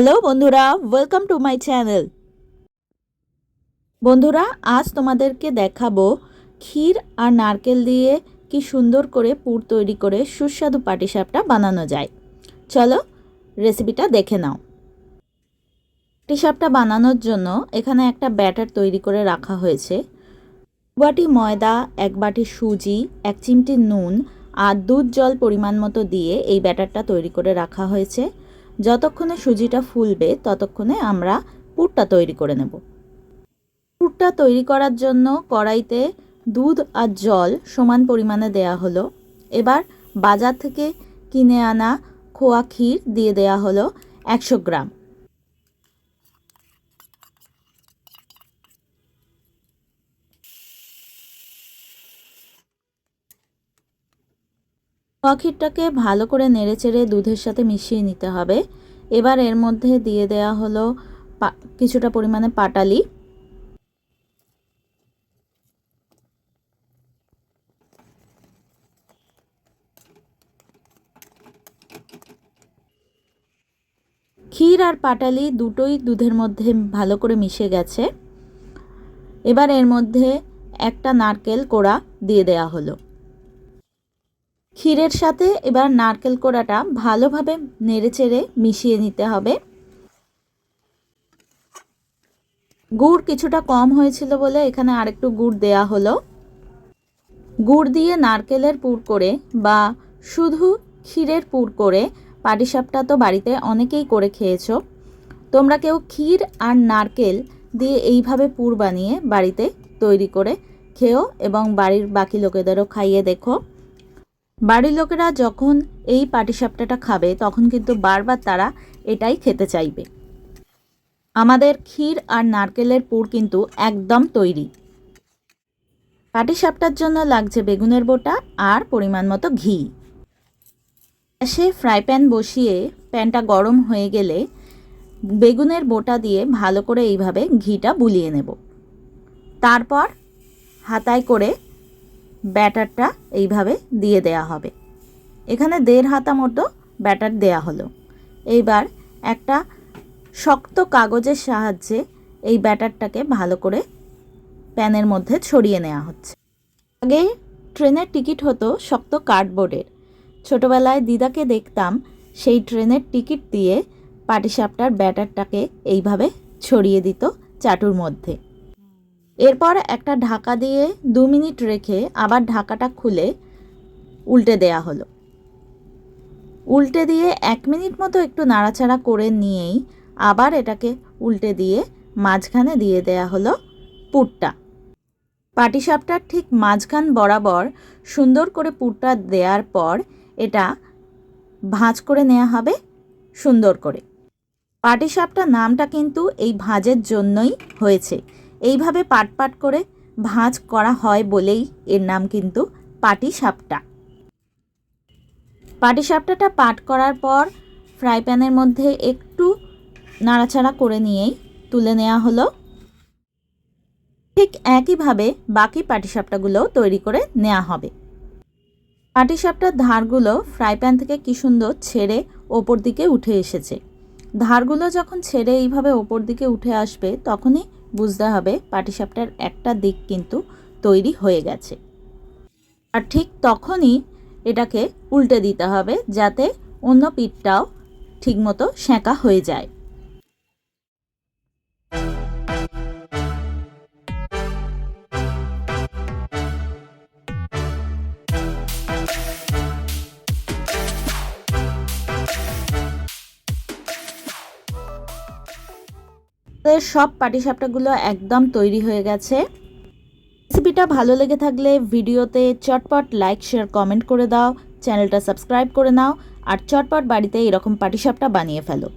Hello বন্ধুরা welcome to my channel বন্ধুরা, আজ তোমাদেরকে দেখাবো ক্ষীর আর নারকেল দিয়ে কি সুন্দর করে পুর তৈরি করে সুস্বাদু পাটিসাপটা বানানো যায়। চলো রেসিপিটা দেখে নাও। পাটিসাপটা বানানোর জন্য এখানে একটা ব্যাটার তৈরি করে রাখা হয়েছে। বাটি ময়দা, এক বাটি সুজি, এক চিমটি নুন আর দুধ জল পরিমাণ মতো দিয়ে এই ব্যাটারটা তৈরি করে রাখা হয়েছে। যতক্ষণে সুজিটা ফুলবে, ততক্ষণে আমরা পুরটা তৈরি করে নেব। পুরটা তৈরি করার জন্য কড়াইতে দুধ আর জল সমান পরিমাণে দেয়া হলো। এবার বাজার থেকে কিনে আনা খোয়া ক্ষীর দিয়ে দেয়া হলো একশো গ্রাম খোয়া ক্ষীরটাকে ভালো করে নেড়েচেড়ে দুধের সাথে মিশিয়ে নিতে হবে। এবার এর মধ্যে দিয়ে দেয়া হলো কিছুটা পরিমাণে পাটালি। ক্ষীর আর পাটালি দুটোই দুধের মধ্যে ভালো করে মিশে গেছে। এবার এর মধ্যে একটা নারকেল কোড়া দিয়ে দেয়া হলো। ক্ষীরের সাথে এবার নারকেল কোড়াটা ভালোভাবে নেড়েচেড়ে মিশিয়ে নিতে হবে। গুড় কিছুটা কম হয়েছিল বলে এখানে আরেকটু গুড় দেয়া হলো। গুড় দিয়ে নারকেলের পুর করে বা শুধু ক্ষীরের পুর করে পাটিসাপটা তো বাড়িতে অনেকেই করে খেয়েছো। তোমরা কেউ ক্ষীর আর নারকেল দিয়ে এইভাবে পুর বানিয়ে বাড়িতে তৈরি করে খেও এবং বাড়ির বাকি লোকেদেরও খাইয়ে দেখো। বাড়ির লোকেরা যখন এই পাটিসাপটাটা খাবে, তখন কিন্তু বারবার তারা এটাই খেতে চাইবে। আমাদের ক্ষীর আর নারকেলের পুর কিন্তু একদম তৈরি। পাটিসাপটার জন্য লাগছে বেগুনের বোটা আর পরিমাণ মতো ঘি। গ্যাসে ফ্রাই প্যান বসিয়ে প্যানটা গরম হয়ে গেলে বেগুনের বোটা দিয়ে ভালো করে এইভাবে ঘিটা বুলিয়ে নেব। তারপর হাতায় করে ব্যাটারটা এইভাবে দিয়ে দেয়া হবে। এখানে দেড় হাতা মতো ব্যাটার দেয়া হলো। এইবার একটা শক্ত কাগজের সাহায্যে এই ব্যাটারটাকে ভালো করে প্যানের মধ্যে ছড়িয়ে নেওয়া হচ্ছে। আগে ট্রেনের টিকিট হতো শক্ত কার্ডবোর্ডের। ছোটোবেলায় দিদাকে দেখতাম সেই ট্রেনের টিকিট দিয়ে পাটিসাপটার ব্যাটারটাকে এইভাবে ছড়িয়ে দিত চাটুর মধ্যে। এরপর একটা ঢাকা দিয়ে দু মিনিট রেখে আবার ঢাকাটা খুলে উল্টে দেয়া হলো। উল্টে দিয়ে এক মিনিট মতো একটু নাড়াচাড়া করে নিয়েই আবার এটাকে উল্টে দিয়ে মাঝখানে দিয়ে দেয়া হলো পুরটা। পাটিসাপটার ঠিক মাঝখান বরাবর সুন্দর করে পুরটা দেওয়ার পর এটা ভাঁজ করে নেওয়া হবে সুন্দর করে। পাটিসাপটা নামটা কিন্তু এই ভাঁজের জন্যই হয়েছে। এইভাবে পাট পাট করে ভাঁজ করা হয় বলেই এর নাম কিন্তু পাটি সাপটা। পাটি সাপটাটা পাট করার পর ফ্রাই প্যানের মধ্যে একটু নাড়াচাড়া করে নিয়েই তুলে নেওয়া হলো। ঠিক একইভাবে বাকি পাটিসাপটাগুলোও তৈরি করে নেওয়া হবে। পাটিসাপটার ধারগুলো ফ্রাই প্যান থেকে কী সুন্দর ছেড়ে ওপর দিকে উঠে এসেছে। ধারগুলো যখন ছেড়ে এইভাবে ওপর দিকে উঠে আসবে, তখনই বুঝতে হবে পাটিসাপটার একটা দিক কিন্তু তৈরি হয়ে গেছে। আর ঠিক তখনই এটাকে উল্টে দিতে হবে যাতে অন্য পিঠটাও ঠিকমতো সেঁকা হয়ে যায়। সব পাটিসাপটাগুলো একদম তৈরি হয়ে গেছে। রেসিপিটা ভালো লেগে থাকলে ভিডিওতে চটপট লাইক, শেয়ার, কমেন্ট করে দাও। চ্যানেলটা সাবস্ক্রাইব করে নাও। আর চটপট বাড়িতে এরকম পাটিসাপটা বানিয়ে ফেলো।